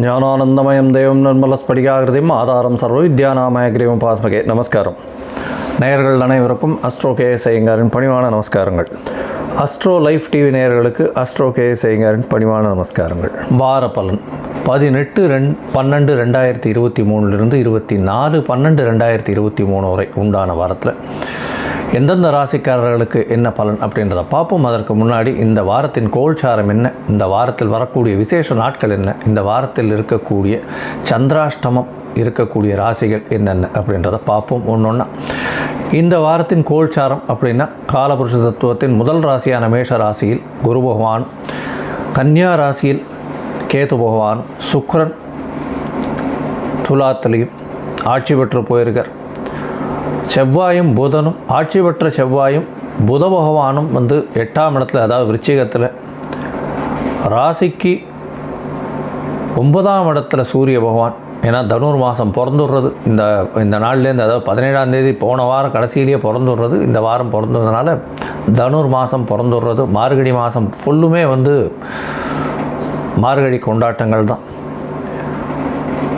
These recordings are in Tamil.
ஞானானந்தமயம் தேவம் நிர்மலஸ்படிகாகிருதியும் ஆதாரம் சர்வ வித்யாநாமயகிரியும் பாஸ்மகே. நமஸ்காரம். நேயர்கள் அனைவருக்கும் அஸ்ட்ரோ கே ஐயங்காரின் பணிவான நமஸ்காரங்கள். அஸ்ட்ரோ லைஃப் டிவி நேயர்களுக்கு அஸ்ட்ரோ கே ஐயங்காரின் பணிவான நமஸ்காரங்கள். வார பலன். பதினெட்டு ரெண் பன்னெண்டு ரெண்டாயிரத்தி இருபத்தி மூணுலேருந்து இருபத்தி நாலு பன்னெண்டு ரெண்டாயிரத்தி இருபத்தி மூணு வரை உண்டான வாரத்தில் எந்தெந்த ராசிக்காரர்களுக்கு என்ன பலன் அப்படின்றத பார்ப்போம். அதற்கு முன்னாடி இந்த வாரத்தின் கோல்சாரம் என்ன? இந்த வாரத்தில் வரக்கூடிய விசேஷ நாட்கள் என்ன? இந்த வாரத்தில் இருக்கக்கூடிய சந்திராஷ்டமம் இருக்கக்கூடிய ராசிகள் என்னென்ன அப்படின்றத பார்ப்போம். ஒன்று ஒன்றா இந்த வாரத்தின் கோல்சாரம் அப்படின்னா காலபுருஷ தத்துவத்தின் முதல் ராசியான மேஷ ராசியில் குரு பகவான் கன்னியா ராசியில் கேது பகவான் சுக்ரன் துலாத்திலையும் ஆட்சி பெற்று போயிருக்கார். செவ்வாயும் புதனும் ஆட்சி பெற்ற செவ்வாயும் புத பகவானும் வந்து எட்டாம் இடத்துல அதாவது விருச்சிகத்தில். ராசிக்கு ஒன்பதாம் இடத்துல சூரிய பகவான். ஏன்னா தனுர் மாதம் பிறந்துடுறது. இந்த இந்த நாள்லேருந்து அதாவது பதினேழாம் தேதி போன வாரம் கடைசியிலேயே பிறந்துடுறது. இந்த வாரம் பிறந்ததுனால தனுர் மாதம் பிறந்துடுறது. மார்கழி மாதம் ஃபுல்லுமே வந்து மார்கழி கொண்டாட்டங்கள் தான்.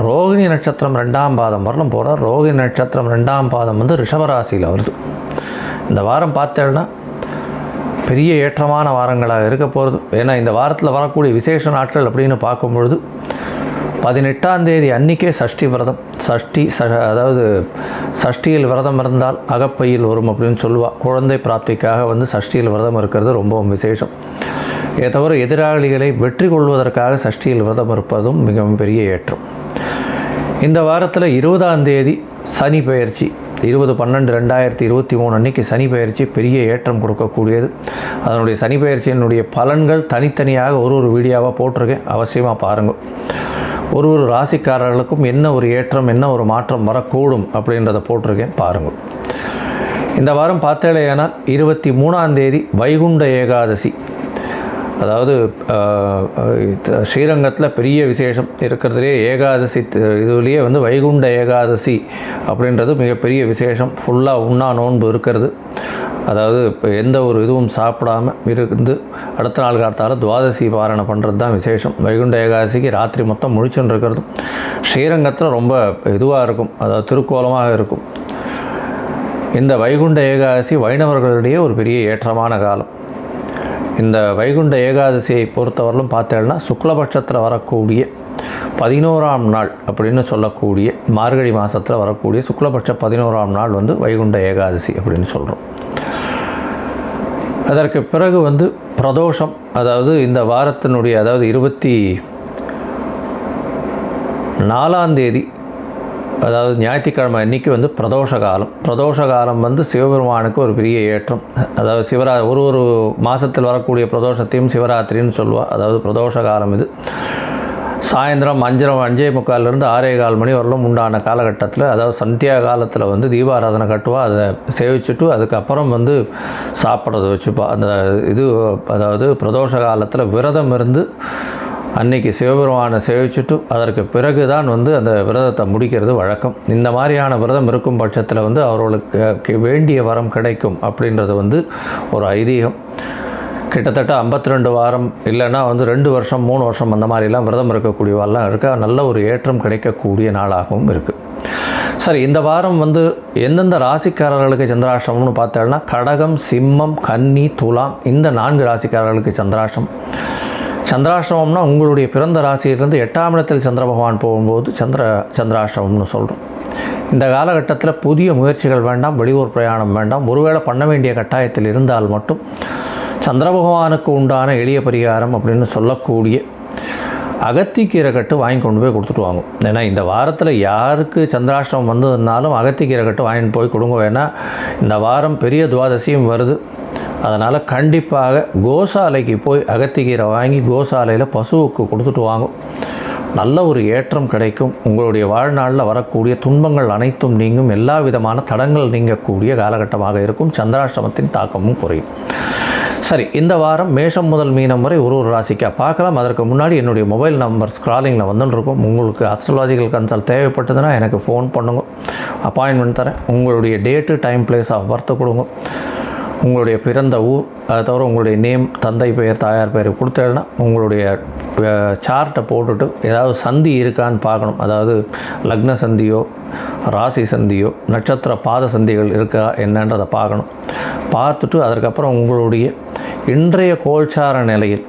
ரோகிணி நட்சத்திரம் ரெண்டாம் பாதம் வரலும் போகிறார் ரோகிணி நட்சத்திரம் ரெண்டாம் பாதம் வந்து ரிஷபராசியில் வருது. இந்த வாரம் பார்த்தேன்னா பெரிய ஏற்றமான வாரங்களாக இருக்க போகிறது ஏன்னா இந்த வாரத்தில் வரக்கூடிய விசேஷ நாட்கள் அப்படின்னு பார்க்கும்பொழுது பதினெட்டாம் தேதி அன்னிக்கே சஷ்டி விரதம். சஷ்டி ச அதாவது சஷ்டியில் விரதம் இருந்தால் அகப்பையில் வரும் அப்படின்னு சொல்லுவாள் குழந்தை பிராப்திக்காக வந்து சஷ்டியில் விரதம் இருக்கிறது ரொம்பவும் விசேஷம். இதை தவிர எதிராளிகளை வெற்றி கொள்வதற்காக சஷ்டியில் விரதம் இருப்பதும் மிகவும் பெரிய ஏற்றம். இந்த வாரத்தில் இருபதாம் தேதி சனி பயிற்சி இருபது பன்னெண்டு ரெண்டாயிரத்தி இருபத்தி மூணு அன்றைக்கி சனி பயிற்சி பெரிய ஏற்றம் கொடுக்கக்கூடியது. அதனுடைய சனி பயிற்சியினுடைய பலன்கள் தனித்தனியாக ஒரு ஒரு வீடியோவாக போட்டிருக்கேன். அவசியமாக பாருங்கள் ஒரு ஒரு ராசிக்காரர்களுக்கும் என்ன ஒரு ஏற்றம் என்ன ஒரு மாற்றம் வரக்கூடும் அப்படின்றத போட்டிருக்கேன். பாருங்கள் இந்த வாரம் பார்த்தேலையானால் இருபத்தி மூணாம் தேதி வைகுண்ட ஏகாதசி. அதாவது ஸ்ரீரங்கத்தில் பெரிய விசேஷம் இருக்கிறதுலே ஏகாதசி த- இதுலேயே வந்து வைகுண்ட ஏகாதசி அப்படின்றது மிகப்பெரிய விசேஷம். ஃபுல்லாக உண்ணா நோன்பு இருக்கிறது. அதாவது இப்போ எந்த ஒரு இதுவும் சாப்பிடாம இருந்து அடுத்த நாள் காலத்தால் துவாதசி பாரணை பண்ணுறது தான் விசேஷம். வைகுண்ட ஏகாதசிக்கு ராத்திரி மொத்தம் முழிச்சுன்னு ஸ்ரீரங்கத்தில் ரொம்ப இதுவாக இருக்கும். அதாவது திருக்கோலமாக இருக்கும். இந்த வைகுண்ட ஏகாதசி வைணவர்களிடையே ஒரு பெரிய ஏற்றமான காலம். இந்த வைகுண்ட ஏகாதசியை பொறுத்தவரையிலும் பார்த்தேன்னா சுக்லபட்சத்தில் வரக்கூடிய பதினோராம் நாள் அப்படின்னு சொல்லக்கூடிய மார்கழி மாதத்தில் வரக்கூடிய சுக்லபட்ச பதினோராம் நாள் வந்து வைகுண்ட ஏகாதசி அப்படின்னு சொல்கிறோம் அதற்கு பிறகு வந்து பிரதோஷம் அதாவது இந்த வாரத்தினுடைய அதாவது இருபத்தி நாலாம் தேதி அதாவது ஞாயிற்றுக்கிழமை அன்றைக்கி வந்து பிரதோஷ காலம் பிரதோஷ காலம் வந்து சிவபெருமானுக்கு ஒரு பெரிய ஏற்றம். அதாவது சிவரா ஒரு ஒரு மாதத்தில் வரக்கூடிய பிரதோஷத்தையும் சிவராத்திரின்னு சொல்லுவாள் அதாவது பிரதோஷ காலம் இது. சாயந்தரம் அஞ்சரை அஞ்சே முக்கால்லேருந்து ஆறே கால் மணி வரலும் உண்டான காலகட்டத்தில் அதாவது சந்தியா காலத்தில் வந்து தீபாராதனை கட்டுவா அதை சேவிச்சுட்டு அதுக்கப்புறம் வந்து சாப்பிட்றத வச்சுப்பா. அந்த இது அதாவது பிரதோஷ காலத்தில் விரதம் இருந்து அன்னைக்கு சிவபெருமானை சேவிச்சுட்டு அதற்கு பிறகு தான் வந்து அந்த விரதத்தை முடிக்கிறது வழக்கம். இந்த மாதிரியான விரதம் இருக்கும் பட்சத்தில் வந்து அவர்களுக்கு வேண்டிய வரம் கிடைக்கும் அப்படின்றது வந்து ஒரு ஐதீகம். கிட்டத்தட்ட 52 வாரம் இல்லைன்னா வந்து ரெண்டு வருஷம் மூணு வருஷம் அந்த மாதிரிலாம் விரதம் இருக்கக்கூடியவெல்லாம் இருக்கா? நல்ல ஒரு ஏற்றம் கிடைக்கக்கூடிய நாளாகவும் இருக்குது சரி இந்த வாரம் வந்து எந்தெந்த ராசிக்காரர்களுக்கு சந்திராஷ்டமம்னு பார்த்தோம்னா கடகம் சிம்மம் கன்னி துலாம் இந்த நான்கு ராசிக்காரர்களுக்கு சந்திராஷ்டம். சந்திராஷ்டமம்னா உங்களுடைய பிறந்த ராசியிலிருந்து எட்டாம் இடத்தில் சந்திர பகவான் போகும்போது சந்திர சந்திராஷ்டமம்னு சொல்கிறோம் இந்த காலகட்டத்தில் புதிய முயற்சிகள் வேண்டாம் வெளியூர் பிரயாணம் வேண்டாம். ஒருவேளை பண்ண வேண்டிய கட்டாயத்தில் இருந்தால் மட்டும் சந்திர பகவானுக்கு உண்டான எளிய பரிகாரம் அப்படின்னு சொல்லக்கூடிய அகத்திக்கீரை கட்டு வாங்கி கொண்டு போய் கொடுத்துட்டு வாங்க. ஏன்னா இந்த வாரத்தில் யாருக்கு சந்திராஷ்டமம் வந்ததுனாலும் அகத்திக்கீரை கட்டு வாங்கிட்டு போய் கொடுங்க. வேணா இந்த வாரம் பெரிய துவாதசியும் வருது. அதனால் கண்டிப்பாக கோசாலைக்கு போய் அகத்திக்கீரை வாங்கி கோசாலையில் பசுவுக்கு கொடுத்துட்டு வாங்கும் நல்ல ஒரு ஏற்றம் கிடைக்கும். உங்களுடைய வாழ்நாளில் வரக்கூடிய துன்பங்கள் அனைத்தும் நீங்கும். எல்லா விதமான தடங்கள் நீங்கக்கூடிய காலகட்டமாக இருக்கும். சந்திராஷ்டமத்தின் தாக்கமும் குறையும். சரி இந்த வாரம் மேஷம் முதல் மீனம் வரை ஒரு ஒரு ராசிக்காக பார்க்கலாம். அதற்கு முன்னாடி என்னுடைய மொபைல் நம்பர் ஸ்க்ராலிங்கில் வந்துட்டுருக்கும் உங்களுக்கு அஸ்ட்ரலாஜிக்கல் கன்சல்ட் தேவைப்பட்டதுன்னா எனக்கு ஃபோன் பண்ணுங்க. அப்பாயின்மெண்ட் தரேன். உங்களுடைய date time place of birth கொடுங்க. உங்களுடைய பிறந்த ஊர் அதை தவிர உங்களுடைய நேம் தந்தை பெயர் தாயார் பெயர் கொடுத்தேன்னா உங்களுடைய சார்ட்டை போட்டுட்டு ஏதாவது சந்தி இருக்கான்னு பார்க்கணும். அதாவது லக்ன சந்தியோ ராசி சந்தியோ நட்சத்திர பாத சந்திகள் இருக்கா என்னன்றதை பார்க்கணும். பார்த்துட்டு அதற்கப்புறம் உங்களுடைய இன்றைய கோல்சார நிலையில்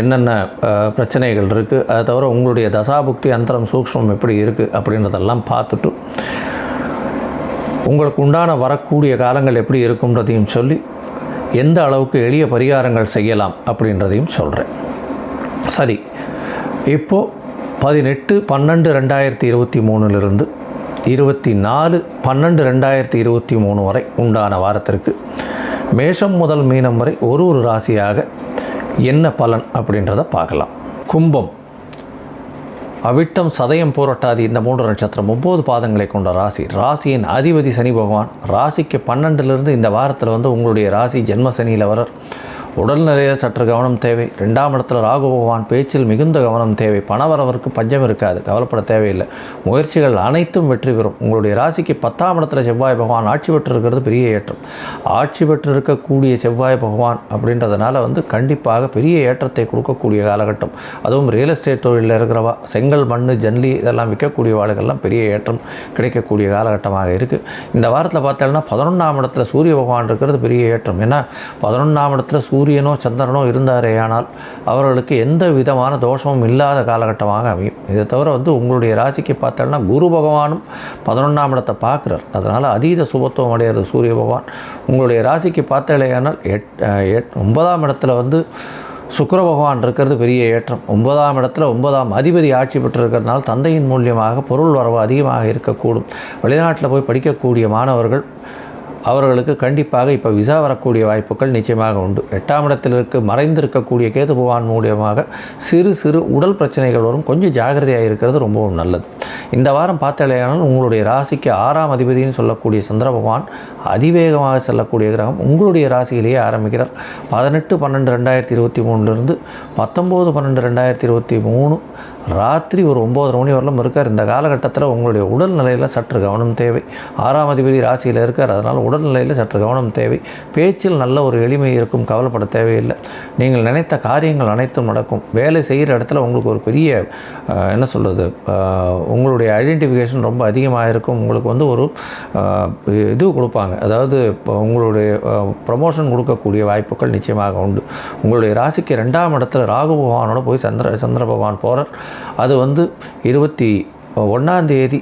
என்னென்ன பிரச்சனைகள் இருக்குது அதை தவிர உங்களுடைய தசாபுக்தி அந்தரம் சூக்ஷ்மம் எப்படி இருக்குது அப்படின்றதெல்லாம் பார்த்துட்டு உங்களுக்கு உண்டான வரக்கூடிய காலங்கள் எப்படி இருக்கும்ன்றதையும் சொல்லி எந்த அளவுக்கு எளிய பரிகாரங்கள் செய்யலாம் அப்படின்றதையும் சொல்கிறேன் சரி இப்போது பதினெட்டு பன்னெண்டு ரெண்டாயிரத்தி இருபத்தி மூணுலேருந்து இருபத்தி நாலு பன்னெண்டு ரெண்டாயிரத்தி இருபத்தி மூணு வரை உண்டான வாரத்திற்கு மேஷம் முதல் மீனம் வரை ஒரு ஒரு ராசியாக என்ன பலன் அப்படின்றத பார்க்கலாம். கும்பம் அவிட்டம் சதயம் போராட்டாதி இந்த மூன்று நட்சத்திரம் ஒம்பது பாதங்களை கொண்ட ராசி. ராசியின் அதிபதி சனி பகவான் ராசிக்கு பன்னெண்டுலேருந்து இந்த வாரத்தில் வந்து உங்களுடைய ராசி ஜென்ம சனியில் வர உடல்நிலையில் சற்று கவனம் தேவை. ரெண்டாம் இடத்துல ராகு பகவான் பேச்சில் மிகுந்த கவனம் தேவை. பணவரவருக்கு பஞ்சம் இருக்காது. கவலைப்பட தேவையில்லை. முயற்சிகள் அனைத்தும் வெற்றி பெறும். உங்களுடைய ராசிக்கு பத்தாம் இடத்துல செவ்வாய் பகவான் ஆட்சி பெற்று இருக்கிறது பெரிய ஏற்றம். ஆட்சி பெற்று இருக்கக்கூடிய செவ்வாய் பகவான் அப்படின்றதுனால வந்து கண்டிப்பாக பெரிய ஏற்றத்தை கொடுக்கக்கூடிய காலகட்டம். அதுவும் ரியல் எஸ்டேட் தொழிலில் இருக்கிறவா செங்கல் மண் ஜல்லி இதெல்லாம் விற்கக்கூடிய வாளுகள்லாம் பெரிய ஏற்றம் கிடைக்கக்கூடிய காலகட்டமாக இருக்குது இந்த வாரத்தில் பார்த்தோம்னா பதினொன்றாம் இடத்துல சூரிய பகவான் இருக்கிறது பெரிய ஏற்றம். ஏன்னா பதினொன்றாம் இடத்துல சூரியனோ சந்திரனோ இருந்தாரே ஆனால் அவர்களுக்கு எந்த விதமான தோஷமும் இல்லாத காலகட்டமாக அமையும். இதை தவிர வந்து உங்களுடைய ராசிக்கு பார்த்தோம்னா குரு பகவானும் பதினொன்றாம் இடத்தை பார்க்குறார். அதனால் அதீத சுபத்துவம் அடையிறது சூரிய பகவான். உங்களுடைய ராசிக்கு பார்த்தாலேயானால் எட் எட் ஒன்பதாம் இடத்துல வந்து சுக்கர பகவான் இருக்கிறது பெரிய ஏற்றம். ஒன்பதாம் இடத்துல ஒன்பதாம் அதிபதி ஆட்சி பெற்றிருக்கிறதுனால தந்தையின் மூலியமாக பொருள் வரவு அதிகமாக இருக்கக்கூடும். வெளிநாட்டில் போய் படிக்கக்கூடிய மாணவர்கள் அவர்களுக்கு கண்டிப்பாக இப்போ விசா வரக்கூடிய வாய்ப்புகள் நிச்சயமாக உண்டு. எட்டாம் இடத்தில் இருக்க மறைந்திருக்கக்கூடிய கேது பகவான் மூலியமாக சிறு சிறு உடல் பிரச்சனைகள் வரும். கொஞ்சம் ஜாகிரதையாக இருக்கிறது ரொம்பவும் நல்லது. இந்த வாரம் பார்த்தாலேயானால் உங்களுடைய ராசிக்கு ஆறாம் அதிபதினு சொல்லக்கூடிய சந்திர பகவான் அதிவேகமாக செல்லக்கூடிய கிரகம் உங்களுடைய ராசியிலேயே ஆரம்பிக்கிறார். பதினெட்டு பன்னெண்டு ரெண்டாயிரத்தி இருபத்தி மூணுலேருந்து பத்தொம்போது பன்னெண்டு ரெண்டாயிரத்தி இருபத்தி மூணு ராத்திரி ஒரு ஒம்போதரை மணி வரலும் இருக்கார். இந்த காலகட்டத்தில் உங்களுடைய உடல்நிலையில் சற்று கவனம் தேவை. ஆறாம் அதிபதி ராசியில் இருக்கார். அதனால் உடல்நிலையில் சற்று கவனம் தேவை. பேச்சில் நல்ல ஒரு எளிமை இருக்கும். கவலைப்பட தேவையில்லை. நீங்கள் நினைத்த காரியங்கள் அனைத்தும் நடக்கும். வேலை செய்கிற இடத்துல உங்களுக்கு ஒரு பெரிய என்ன சொல்கிறது உங்களுடைய ஐடென்டிஃபிகேஷன் ரொம்ப அதிகமாக இருக்கும். உங்களுக்கு வந்து ஒரு இது கொடுப்பாங்க. அதாவது இப்போ உங்களுடைய ப்ரமோஷன் கொடுக்கக்கூடிய வாய்ப்புகள் நிச்சயமாக உண்டு. உங்களுடைய ராசிக்கு ரெண்டாம் இடத்துல ராகு பகவானோட போய் சந்திர சந்திர பகவான் போகிறார் அது வந்து இருபத்தி ஒன்றாந்தேதி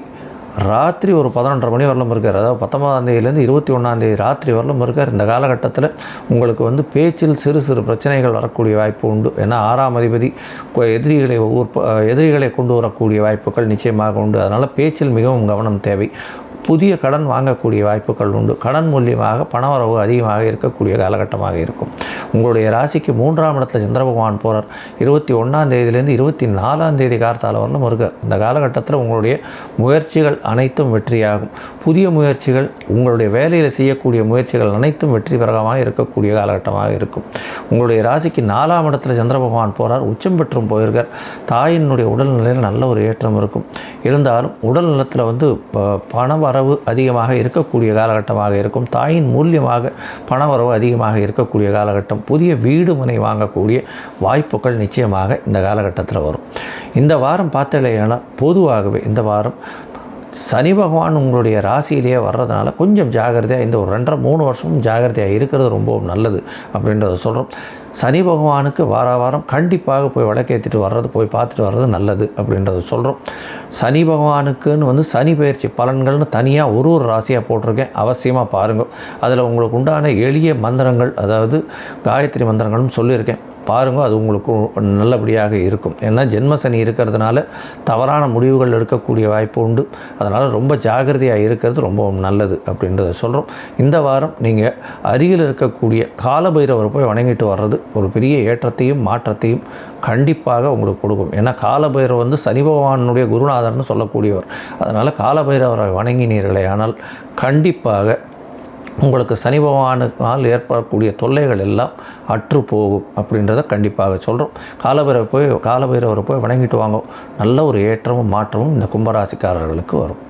ராத்திரி ஒரு பதினொன்றரை மணி வரலும் இருக்கார். அதாவது பத்தொன்பதாந்தேதியிலேருந்து இருபத்தி ஒன்றாந்தேதி ராத்திரி வரலும் இருக்கார். இந்த காலகட்டத்தில் உங்களுக்கு வந்து பேச்சில் சிறு சிறு பிரச்சனைகள் வரக்கூடிய வாய்ப்பு உண்டு. ஏன்னா ஆறாம் அதிபதி எதிரிகளை உற்ப எதிரிகளை கொண்டு வரக்கூடிய வாய்ப்புகள் நிச்சயமாக உண்டு. அதனால் பேச்சில் மிகவும் கவனம் தேவை. புதிய கடன் வாங்கக்கூடிய வாய்ப்புகள் உண்டு. கடன் மூலியமாக பணவரவு அதிகமாக இருக்கக்கூடிய காலகட்டமாக இருக்கும். உங்களுடைய ராசிக்கு மூன்றாம் இடத்துல சந்திர பகவான் போகிறார் இருபத்தி ஒன்றாம் தேதியிலேருந்து இருபத்தி நாலாம் தேதி கார்த்தால வரலும் இருக்கார் இந்த காலகட்டத்தில் உங்களுடைய முயற்சிகள் அனைத்தும் வெற்றியாகும். புதிய முயற்சிகள் உங்களுடைய வேலையில் செய்யக்கூடிய முயற்சிகள் அனைத்தும் வெற்றி பெறமாக இருக்கக்கூடிய காலகட்டமாக இருக்கும். உங்களுடைய ராசிக்கு நாலாம் இடத்துல சந்திர பகவான் போகிறார் உச்சம் பெற்றும் போயிருக்கார். தாயினுடைய உடல்நிலையில் நல்ல ஒரு ஏற்றம் இருக்கும். இருந்தாலும் உடல் நலத்தில் வந்து ப- வரவு அதிகமாக இருக்கக்கூடிய காலகட்டமாக இருக்கும். தாயின் மூலியமாக பண வரவு அதிகமாக இருக்கக்கூடிய காலகட்டம். புதிய வீடு மனை வாங்கக்கூடிய வாய்ப்புகள் நிச்சயமாக இந்த காலகட்டத்தில் வரும். இந்த வாரம் பார்த்தலையான பொதுவாகவே இந்த வாரம் சனி பகவான் உங்களுடைய ராசியிலேயே வர்றதுனால கொஞ்சம் ஜாகிரதையாக இந்த ஒரு ரெண்டரை மூணு வருஷமும் ஜாகிரதையாக இருக்கிறது ரொம்பவும் நல்லது அப்படின்றத சொல்கிறோம் சனி பகவானுக்கு வார வாரம் கண்டிப்பாக போய் விளக்கேற்றிட்டு வர்றது போய் பார்த்துட்டு வர்றது நல்லது அப்படின்றத சொல்கிறோம் சனி பகவானுக்குன்னு வந்து சனி பயிற்சி பலன்கள்னு தனியாக ஒரு ஒரு ராசியாக போட்டிருக்கேன். அவசியமாக பாருங்கள் அதில் உங்களுக்கு உண்டான எளிய மந்திரங்கள் அதாவது காயத்ரி மந்திரங்களும் சொல்லியிருக்கேன். பாருங்க அது உங்களுக்கு நல்லபடியாக இருக்கும். ஏன்னா ஜென்ம சனி இருக்கிறதுனால தவறான முடிவுகள் எடுக்கக்கூடிய வாய்ப்பு உண்டு. அதனால் ரொம்ப ஜாகிரதையாக இருக்கிறது ரொம்ப நல்லது அப்படின்றத சொல்கிறோம் இந்த வாரம் நீங்கள் அருகில் இருக்கக்கூடிய காலபைரவரை போய் வணங்கிட்டு வர்றது ஒரு பெரிய ஏற்றத்தையும் மாற்றத்தையும் கண்டிப்பாக உங்களுக்கு கொடுக்கும். ஏன்னா காலபைரவர் வந்து சனி பகவானுடைய குருநாதர்னு சொல்லக்கூடியவர். அதனால் காலபைரவரை வணங்கினீர்களே ஆனால் கண்டிப்பாக உங்களுக்கு சனி பகவானுக்கால் ஏற்படக்கூடிய தொல்லைகள் எல்லாம் அற்று போகும் அப்படின்றத கண்டிப்பாக சொல்கிறோம் காலபைரவர் போய் காலபைரவரை போய் வணங்கிட்டு வாங்க. நல்ல ஒரு ஏற்றமும் மாற்றமும் இந்த கும்பராசிக்காரர்களுக்கு வரும்.